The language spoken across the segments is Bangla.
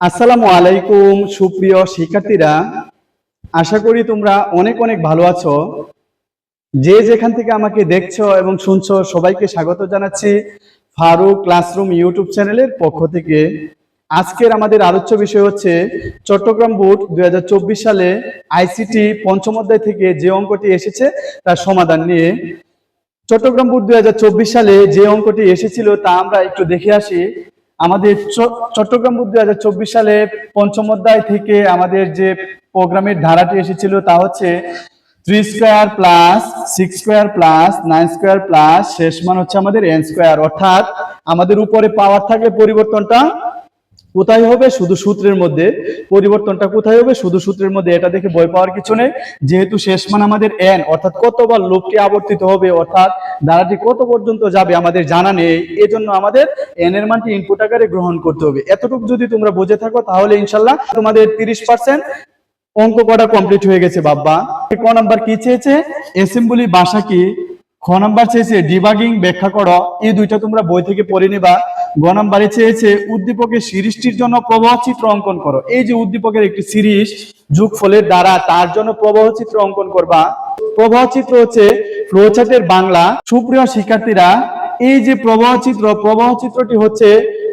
আসসালামু আলাইকুম, সুপ্রিয় শিক্ষার্থীরা। আশা করি তোমরা অনেক অনেক ভালো আছো। যে যেখান থেকে আমাকে দেখছ এবং শুনছো, সবাইকে স্বাগত জানাচ্ছি ফারুক ক্লাসরুম ইউটিউব চ্যানেলের পক্ষ থেকে। আজকের আমাদের আলোচ্য বিষয় হচ্ছে চট্টগ্রাম বোর্ড দুই হাজার চব্বিশ সালে আইসিটি পঞ্চম অধ্যায় থেকে যে অঙ্কটি এসেছে তার সমাধান নিয়ে। চট্টগ্রাম বোর্ড দু হাজার চব্বিশ সালে যে অঙ্কটি এসেছিল তা আমরা একটু দেখে আসি। আমাদের চট্টগ্রাম বোর্ড দুই সালে পঞ্চম অধ্যায় থেকে আমাদের যে প্রোগ্রামের ধারাটি এসেছিল তা হচ্ছে three square plus six square plus nine square plus শেষ মান হচ্ছে আমাদের এন স্কোয়ার অর্থাৎ আমাদের উপরে পাওয়ার থাকলে পরিবর্তনটা কোথায় হবে? শুধু সূত্রের মধ্যে। পরিবর্তনটা কোথায় হবে? শুধু সূত্রের মধ্যে। এটা দেখে বই পাওয়ার কিছু নেই। যেহেতু শেষ মান আমাদের এন অর্থাৎ কতবার লোকটি আবর্তিত হবে, অর্থাৎ ধারাটি কত পর্যন্ত যাবে আমাদের জানা নেই। এজন্য আমাদের এন এর মানটি ইনপুট আকারে গ্রহণ করতে হবে। এতটুকু যদি তোমরা বুঝে থাকো, তাহলে ইনশাল্লাহ তোমাদের তিরিশ পার্সেন্ট অঙ্ক করা কমপ্লিট হয়ে গেছে, বাব্বা। ক নাম্বার কি চেয়েছে? অ্যাসেম্বলি ভাষা কি? খ নাম্বার চেয়েছে ডিবাগিং ব্যাখ্যা করো। এই দুইটা তোমরা বই থেকে পড়ে নিবা। গ নাম্বারে চেয়েছে, উদ্দীপকের সিরিজটির জন্য প্রবাহ চিত্র অঙ্কন করো। এই যে উদ্দীপকের একটি সিরিজ যোগফলের দ্বারা তার জন্য প্রবাহ চিত্র অঙ্কন করবা। প্রবাহ চিত্র হচ্ছে ফ্লোচার্টের বাংলা। সুপ্রিয় শিক্ষার্থীরা, এই যে প্রবাহ চিত্র, প্রবাহ চিত্রটি হচ্ছে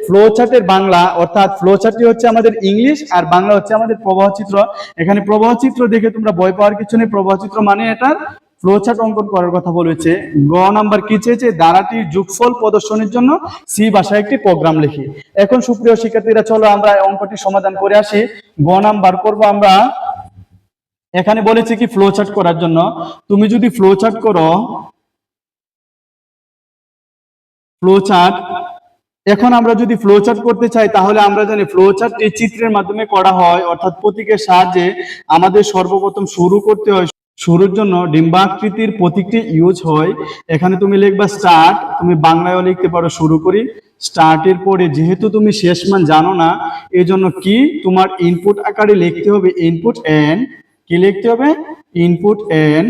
ফ্লোচার্টের বাংলা, অর্থাৎ ফ্লোচার্টটি হচ্ছে আমাদের ইংলিশ আর বাংলা হচ্ছে আমাদের প্রবাহ চিত্র। এখানে প্রবাহ চিত্র দেখে তোমরা বই পাওয়ার কিছু নেই, প্রবাহ চিত্র মানে এটার ফ্লোচার্ট অঙ্কন করার কথা বলেছে। গ নাম্বার কি চেয়েছে? ধারাটির যোগফল প্রদর্শনের জন্য সি ভাষায় একটি প্রোগ্রাম লিখি। এখন সুপ্রিয় শিক্ষার্থীরা, চলো আমরা অঙ্কটি সমাধান করে আসি। গ নাম্বার করব আমরা। এখানে বলেছে কি ফ্লোচার্ট করার জন্য। তুমি যদি ফ্লোচার্ট করো ফ্লোচার্ট এখন আমরা যদি ফ্লো চার্ট করতে চাই, তাহলে আমরা জানি ফ্লো চার্টটি চিত্রের মাধ্যমে করা হয়। অর্থাৎ প্রতীকের সাহায্যে আমাদের সর্বপ্রথম শুরু করতে হয় শুরুর জন্য ডিম্বাকৃতির প্রতীকটি ইউজ হয়। এখানে তুমি লিখবা স্টার্ট তুমি বাংলায়ও লিখতে পারো শুরু করি। স্টার্টের পরে যেহেতু তুমি শেষ মান জানো না এই জন্য কি? তোমার ইনপুট আকারে লিখতে হবে ইনপুট এন কি লিখতে হবে? ইনপুট এন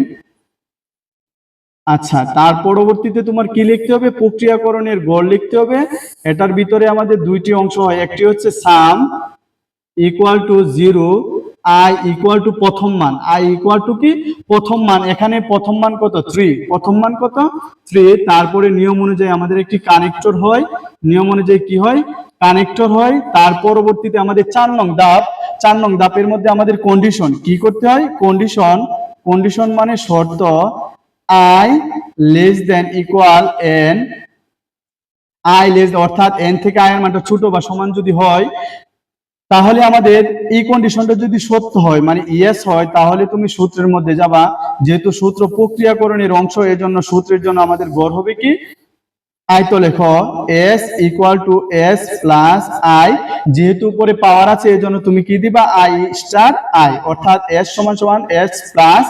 আচ্ছা তার পরবর্তীতে তোমার কি লিখতে হবে? প্রক্রিয়াকরণের গড় লিখতে হবে। এটার ভিতরে আমাদের দুইটি অংশ হয়, একটি হচ্ছে sum equal to zero I equal to প্রথম মান। আই ইকুয়াল টু কি? প্রথম মান। এখানে প্রথম মান কত? থ্রি প্রথম মান কত? থ্রি তারপরে নিয়ম অনুযায়ী আমাদের একটি কানেক্টর হয়। নিয়ম অনুযায়ী কি হয়? কানেক্টর হয়। তার পরবর্তীতে আমাদের চার নং দাপ চার নং দাপের মধ্যে আমাদের কন্ডিশন কি করতে হয়? কন্ডিশন কন্ডিশন মানে শর্ত। I less than equal N I less অর্থাৎ এন থেকে আই এর মানটা ছোট বা সমান যদি হয় তাহলে আমাদের এই কন্ডিশনটা যদি সত্য হয় মানে ইয়েস হয়, তাহলে তুমি সূত্রের মধ্যে যাবা, যেহেতু সূত্র প্রক্রিয়াকরণের অংশ এর জন্য সূত্রের জন্য আমাদের গড় হবে কি? আই তো লেখো S equal to S plus I যেহেতু উপরে পাওয়ার আছে এই জন্য তুমি কি দিবা? আই স্টার আই অর্থাৎ এস সমান সমান এস প্লাস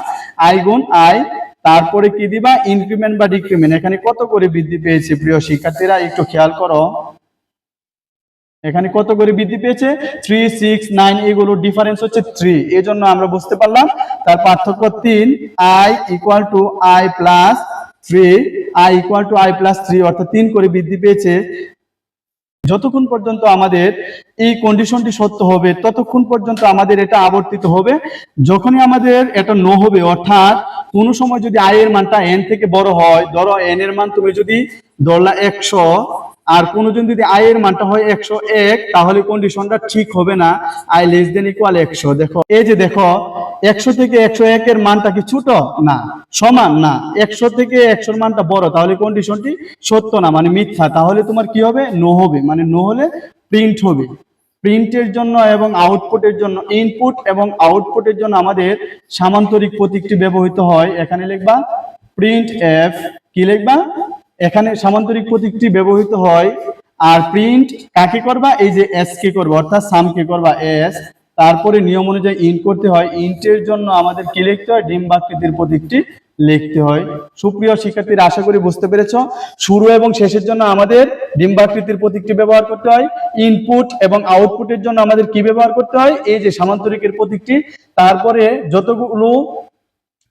আই গুণ আই তারপরে কি দিবা? ইনক্রিমেন্ট বা ডিক্রিমেন্ট এখানে কত করে বৃদ্ধি পেয়েছে, প্রিয় শিক্ষার্থীরা, একটু খেয়াল করো। এখানে কত করে বৃদ্ধি পেয়েছে? থ্রি সিক্স নাইন এগুলো ডিফারেন্স হচ্ছে থ্রি এই জন্য আমরা বুঝতে পারলাম, তার পার্থক্য তিন I equal to I plus three I equal to I plus three অর্থাৎ তিন করে বৃদ্ধি পেয়েছে। যতক্ষণ পর্যন্ত আমাদের এই কন্ডিশনটি সত্য হবে, ততক্ষণ পর্যন্ত আমাদের এটা আবর্তিত হবে। যখনই আমাদের এটা নো হবে, অর্থাৎ কোনো সময় যদি আই এর মানটা এন থেকে বড় হয়, ধরো এন এর মান তুমি যদি, ধরলা একশো আর কোনোজন যদি আই এর মানটা হয় একশো এক, তাহলে কন্ডিশনটা ঠিক হবে না। আই লেস দেন ইকুয়াল একশো। দেখো, এই যে দেখো, একশো থেকে একশো একের মানটা কি ছোট? না, সমান না। একশো থেকে একশোর মানটা বড়, তাহলে কন্ডিশনটি সত্য না মানে মিথ্যা। তাহলে তোমার কি হবে? নো হবে। মানে নো হলে প্রিন্ট হবে। প্রিন্টের জন্য এবং আউটপুটের জন্য ইনপুট এবং আউটপুটের জন্য আমাদের সামান্তরিক প্রতীকটি ব্যবহৃত হয়। এখানে লিখবা প্রিন্ট এফ কি লিখবা? এখানে সামান্তরিক প্রতীকটি ব্যবহৃত হয়। আর প্রিন্ট কাকে করবা? এই যে এস কে করবা, অর্থাৎ সাম কে করবা এস তারপরে নিয়ম অনুযায়ী ইন্ট করতে হয়। ইন্টের জন্য আমাদের কি লিখতে হয়? ডিম্বাকৃতির প্রতীকটি লিখতে হয়। সুপ্রিয় শিক্ষার্থীরা, আশা করি বুঝতে পেরেছ। শুরু এবং শেষের জন্য আমাদের ডিম্বাকৃতির প্রতীকটি ব্যবহার করতে হয়। ইনপুট এবং আউটপুটের জন্য আমাদের কি ব্যবহার করতে হয়? এই যে সামান্তরিকের প্রতীকটি। তারপরে যতগুলো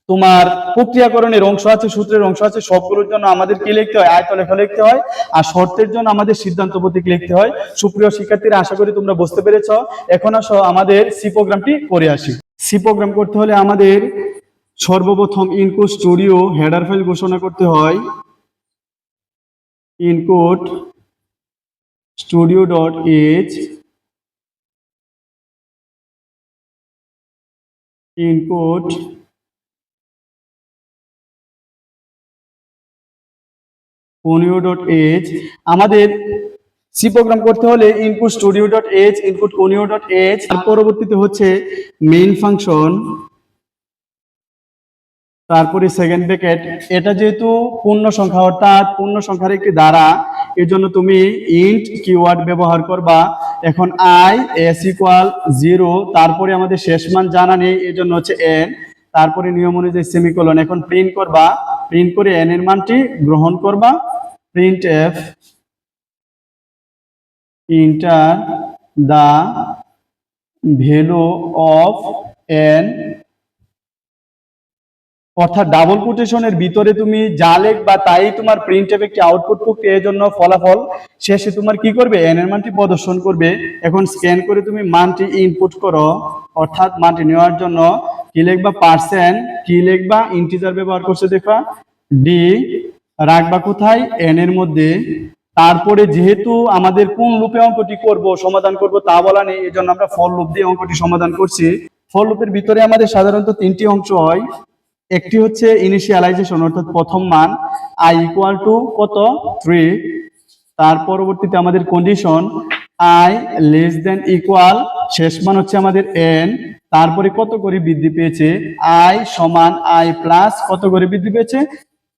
তোমার প্রক্রিয়াকরণের অংশ আছে, সূত্রের অংশ আছে, সবগুলোর জন্য আমাদের কি লিখতে হয় আয়ত লেখা লিখতে হয়, আর শর্তের জন্য আমাদের সিদ্ধান্ত প্রতীক লিখতে হয়। সুপ্রিয় শিক্ষার্থীরা, আশা করি তোমরা বুঝতে পেরেছ। এখন আসো আমাদের সি প্রোগ্রামটি করে আসি। সি প্রোগ্রাম করতে হলে আমাদের সর্বপ্রথম ইনকো স্টুডিও হেডার ফাইল ঘোষণা করতে হয়। Include studio dot H include conio dot H আমাদের সি প্রোগ্রাম করতে হলে input studio dot H input conio dot H আর পরবর্তীতে হচ্ছে মেইন ফাংশন তারপরে সেকেন্ড ব্র্যাকেট এটা যেহেতু পূর্ণ সংখ্যা, অর্থাৎ পূর্ণ সংখ্যার একটি দ্বারা এর জন্য তুমি ইন্ট কিওয়ার্ড ব্যবহার করবা। এখন আই এস ইকুয়াল জিরো তারপরে আমাদের শেষ মান জানা নেই এর জন্য হচ্ছে এন তারপরে নিয়ম অনুযায়ী সেমিকোলন এখন প্রিন্ট করবা। প্রিন্ট করে এন এর মানটি গ্রহণ করবা। Print F enter the value of N অর্থাৎ ডাবল কোটেশনের ভিতরে তুমি যা লিখবা তাই তোমার প্রিন্ট একটি আউটপুট প্রক্রিয়া এর জন্য ফলাফল শেষে তোমার কি করবে? এন এর মানটি প্রদর্শন করবে। এখন স্ক্যান করে তুমি মানটি ইনপুট করো। অর্থাৎ মানটি নেওয়ার জন্য কি লিখবা? পার্সেন্ট কি লিখবা? ইন্টিজার ব্যবহার করছে, দেখবা। ডি রাখবা কোথায়? এন এর মধ্যে। তারপরে যেহেতু আমাদের কোন লুপে অঙ্কটি করব, সমাধান করব, তা বলা নেই এই জন্য আমরা ফল লুপ দিয়ে অঙ্কটি সমাধান করছি। ফল লুপের ভিতরে আমাদের সাধারণত তিনটি অংশ হয়। একটি হচ্ছে ইনিশিয়ালাইজেশন অর্থাৎ প্রথম মান আই ইকুয়াল টু কত? থ্রি তার পরবর্তীতে আমাদের condition I less than equal শেষ মান হচ্ছে আমাদের এন তারপরে কত করে বৃদ্ধি পেয়েছে? আই সমান আই প্লাস কত করে বৃদ্ধি পেয়েছে?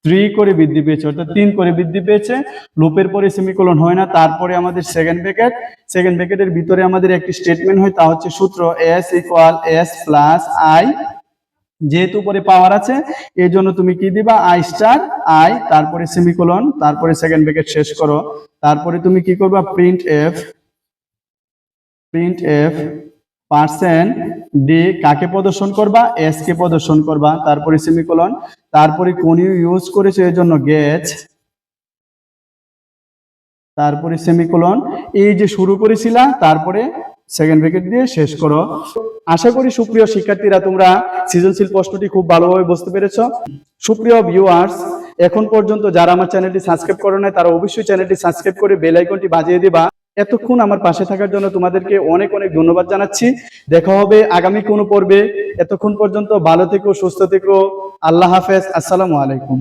থ্রি করে বৃদ্ধি পেয়েছে, অর্থাৎ তিন করে বৃদ্ধি পেয়েছে। লোপের পরে সেমিকোলন হয় না, তারপরে আমাদের সেকেন্ড ব্র্যাকেট সেকেন্ড ব্র্যাকেটের ভিতরে আমাদের একটি স্টেটমেন্ট হয়, তা হচ্ছে সূত্র S equal S plus I যেহেতু উপরে পাওয়ার আছে এই জন্য তুমি কি দিবা? আই স্টার আই তারপরে সেমিকোলন তারপরে সেকেন্ড ব্র্যাকেট শেষ করো। তারপরে তুমি কি করবা? Print F print F percent D কাকে প্রদর্শন করবা? এস কে প্রদর্শন করবা। তারপরে সেমিকোলন তারপরে কোন ইউজ করেছে? এর জন্য গেট তারপরে সেমিকোলন এই যে শুরু করেছিলা, তারপরে সেকেন্ড ব্র্যাকেট দিয়ে শেষ করো। আশা করি সুপ্রিয় শিক্ষার্থীরা তোমরা সৃজনশীল প্রশ্নটি খুব ভালোভাবে বুঝতে পেরেছ। সুপ্রিয় ভিউয়ার্স এখন পর্যন্ত যারা আমার চ্যানেলটি সাবস্ক্রাইব করে নাই, তারা অবশ্যই চ্যানেলটি সাবস্ক্রাইব করে বেল আইকনটি বাজিয়ে দিবা। এতক্ষণ আমার পাশে থাকার জন্য তোমাদেরকে অনেক অনেক ধন্যবাদ জানাচ্ছি। দেখা হবে আগামী কোনো পর্বে। এতক্ষণ পর্যন্ত ভালো থেকো, সুস্থ থেকো। আল্লাহ হাফেজ। আসসালামু আলাইকুম।